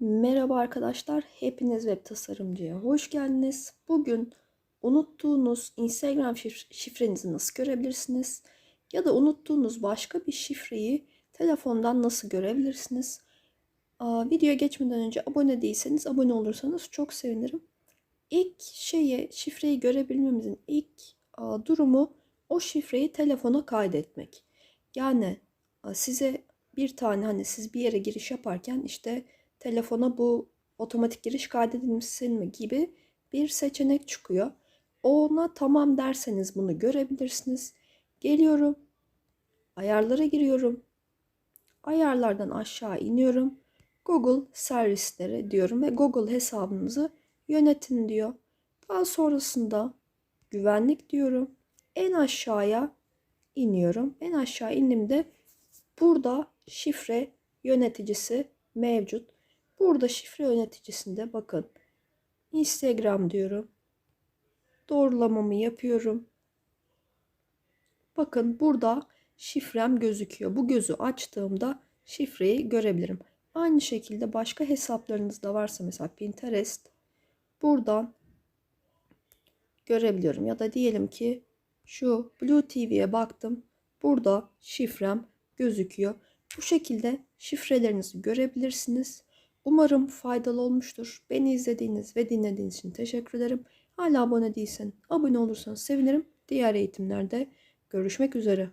Merhaba arkadaşlar, hepiniz web tasarımcıya hoş geldiniz. Bugün unuttuğunuz Instagram şif- şifrenizi nasıl görebilirsiniz? Ya da unuttuğunuz başka bir şifreyi telefondan nasıl görebilirsiniz? Aa, videoya geçmeden önce abone değilseniz abone olursanız çok sevinirim. İlk şeyi, şifreyi görebilmemizin ilk durumu o şifreyi telefona kaydetmek. Yani size bir tane hani siz bir yere giriş yaparken işte telefona bu otomatik giriş kaydedilmişsin mi gibi bir seçenek çıkıyor. Ona tamam derseniz bunu görebilirsiniz. Geliyorum. Ayarlara giriyorum. Ayarlardan aşağı iniyorum. Google servisleri diyorum ve Google hesabınızı yönetin diyor. Daha sonrasında güvenlik diyorum. En aşağıya iniyorum. En aşağı indiğimde burada şifre yöneticisi mevcut. Burada şifre yöneticisinde bakın Instagram diyorum. Doğrulamamı yapıyorum. Bakın burada şifrem gözüküyor. Bu gözü açtığımda şifreyi görebilirim. Aynı şekilde başka hesaplarınız da varsa mesela Pinterest buradan görebiliyorum. Ya da diyelim ki şu Blue TV'ye baktım. Burada şifrem gözüküyor. Bu şekilde şifrelerinizi görebilirsiniz. Umarım faydalı olmuştur. Beni izlediğiniz ve dinlediğiniz için teşekkür ederim. Hala abone değilsen abone olursanız sevinirim. Diğer eğitimlerde görüşmek üzere.